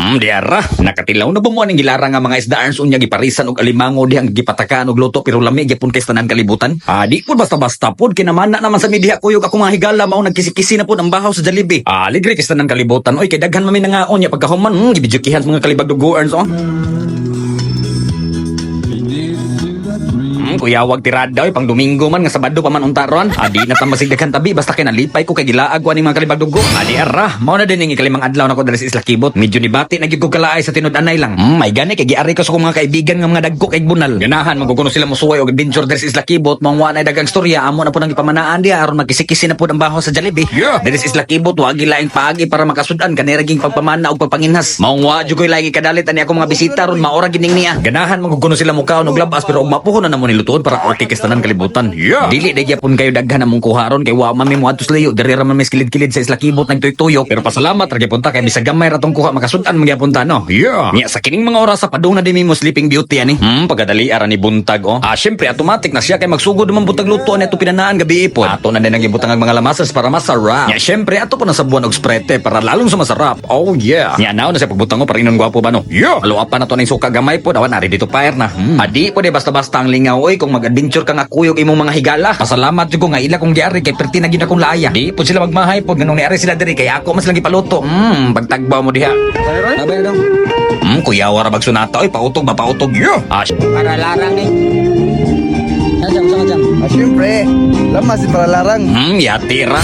Hmm, diara. Nakatilaw na mo ang gilarang nga mga isdaan unya giparisan og alimango dihang gipatakaan og luto pero lami gyapon kay tanan kalibutan. Ah, di pud basta-basta pud kinamana naman sa media kuyog ako mga higala mao nagkisi-kisi na pud ang bahaw sa Jollibee. Ah, ligre kay tanan kalibutan. Oy, kay daghan man mi nangaon nya pagkahuman. Hmm, gibidyukihan mga kalibag dugoan so. Hmm, kuyawag tirada oy pang Domingo man nga Sabado pa man untaron. Adi na ta masigdaghan tabi basta kay nalipay ko kay gilaag ko ani mga kalibag dugo. Adi ara, mao na din ang ikalimang adlaw na ko diri sa Isla Kibot. Medyo nibati na gyud ko kalaay sa tinud-anay lang. Hmm, may gani kay giari ko sa kong mga kaibigan nga mga dagko kay bunal. Ganahan maguguno sila mosuway og adventure diri sa Isla Kibot. Mao wa na dagang storya amo na po nang ipamanaan diha aron magkisi-kisi na po ang baho sa Jollibee. Yeah. Diri sa Isla Kibot wa gilaing paagi para makasudan kanira ging pagpamana og pagpanginhas. Mao wa jud koy lagi kadalit ani ako mga bisita ron maora gining niya. Ganahan maguguno sila mukha og labas pero og mapuhon na namo ni lutuon para kay tanan kalibutan. Yeah. Dili na gyapon kayo daghan among kuharon kay wa man mi moadto sa layo diri ra man mis kilid-kilid sa Isla Kibot nagtuyo-tuyo pero pasalamat ra gyapon ta kay bisag gamay ra tong kuha makasudan man gyapon ta no. Yeah. Nya sa kining mga oras sa padung na di mi mo sleeping beauty ani. Hmm, pagkadali ara ni buntag oh. Ah, syempre automatic na siya kay magsugod naman buntag luto ani ato pinanaan gabi ipon. Ato na din ang ibutang ang mga lamasas para masarap. Nya syempre ato pa na sabuan og sprete para lalong sumasarap. Oh yeah. Nya now na sa pagbutang ko para inon gwapo ba no. Yeah. Aluapan na to ng suka gamay po dawan ari dito fire na. Hmm. Adi po de basta-basta ang lingaw oy kung mag-adventure ka nga kuyog imong mga higala. Pasalamat jud ko nga ila kung giari kay perti na gyud akong laya. Di po sila magmahay po ganung niari sila diri kay ako mas lang gipaluto. Hmm, pagtagbaw mo diha. Abay dong. Hmm, kuya wara bagsunata oy pautog ba pautog. Yeah. Ah, Para larang ni. Ajam sa ajam. Ah, syempre, lamas di para larang. hmm, yatira.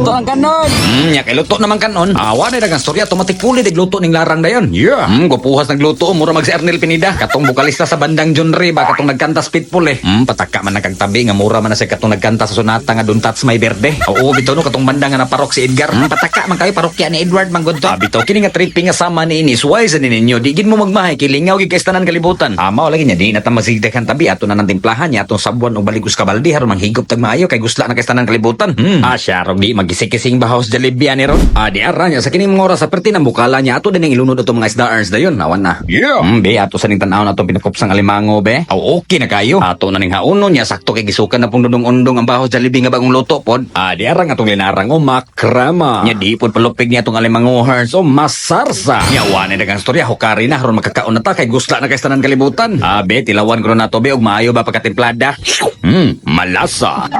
Luto ang kanon. Hmm, nya kay luto naman kanon. Awa na dagang storya automatic puli dig luto ning larang dayon. Yeah. Hmm, gupuhas nagluto mura mag si Ernel Pinida. Katong bukalista sa bandang John Ray ba katong nagkanta Speedpool eh. Hmm, pataka man nagkagtabi nga mura man na siya katong nagkanta sa sonata nga Don't Touch My Verde. Oo, bitaw no katong banda nga na parok si Edgar. Hmm, pataka man kayo parokya ni Edward Manggod to. Ah, bitaw kini nga tripping nga sama ni ini. Suway sa ninyo. Di gid mo magmahay kay lingaw gid kay tanan kalibutan. Ah, mao lagi niya di na ta masigdakan tabi ato na nang timplahan niya atong sabuan og baligos kabaldi haron manghigop tag maayo kay gusla na kay tanan kalibutan. Hmm. Ah, siya di magisik-kising bahaw sa Jollibee ani ron. Ah, di ara niya sa kining mga oras sa perti ng bukala niya ato din ang ilunod ato mga isdaarns dayon. Awan na. Yeah. Hmm, be, ato sa ning tanaw na itong pinakupsang alimango, be. Aw, okay na kayo. Ato na ning hauno niya, sakto kay gisukan na pong dudong-undong ang baho Jollibee nga bagong luto pod. Ah, di arang atong linarang o makrama. Nya di pod palupig niya itong alimango hearts o masarsa. Nya wala dagang storya, hukari na, haron makakaon na ta, kay gusla na kay tanan kalibutan. Ah, be, tilawan ko na to, be, og maayo ba pagkatimplada? Hmm, malasa.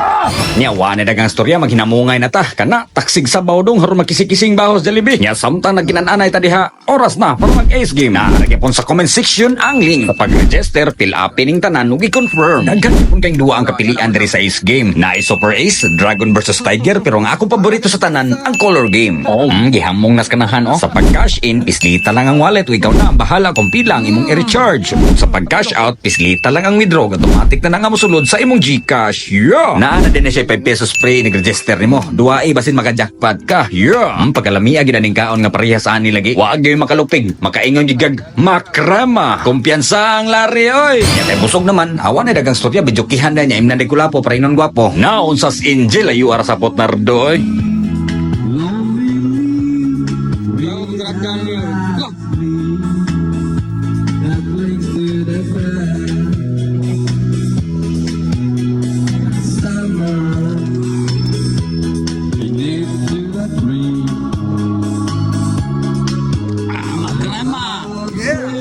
Nya wala dagang storya, maghinamungay na ta, kana, taksig sa bawdong, haron magkisik-kising baho sa Jollibee. Nya samtang nagkinananay ta diha, oras na, para mag-ace game. Naragay pon sa comment section ang link. Sa pag-register, fill up ining tanan, ug i-confirm. Daghan pun kayong duwa ang kapilian diri sa Ace Game. Na is Super Ace, Dragon versus Tiger, pero ang akong paborito sa tanan, ang Color Game. Oh, mm, gihamong nas kanahan, oh. Sa pag-cash in, pislita lang ang wallet, ikaw na bahala kung pila ang imong i-recharge. Sa pag-cash out, pislita lang ang withdraw, automatic na na nga mosulod sa imong Gcash. Yeah. Naa na din na siya 5 pesos free nag-register nimo. Duwa ay basin maka-jackpot ka. Yeah. Hmm, pagkalamiya ginaning kaon nga parehas ani lagi. Waag gyud makalupig, makaingon gigag makrama. Kumpiyansa ang lari oy. Ya kay busog naman, awan na dagang storya bijukihan na niya imnan de kulapo para inon gwapo. Naon sas Angel ayu ara sa potnardo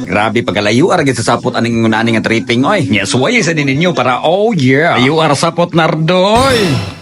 Grabe pagalayo ara gid sa sapot aning ngunani nga tripping oy. Nya suway sa ninyo para oh yeah. Ayu ara sapot nardo oy.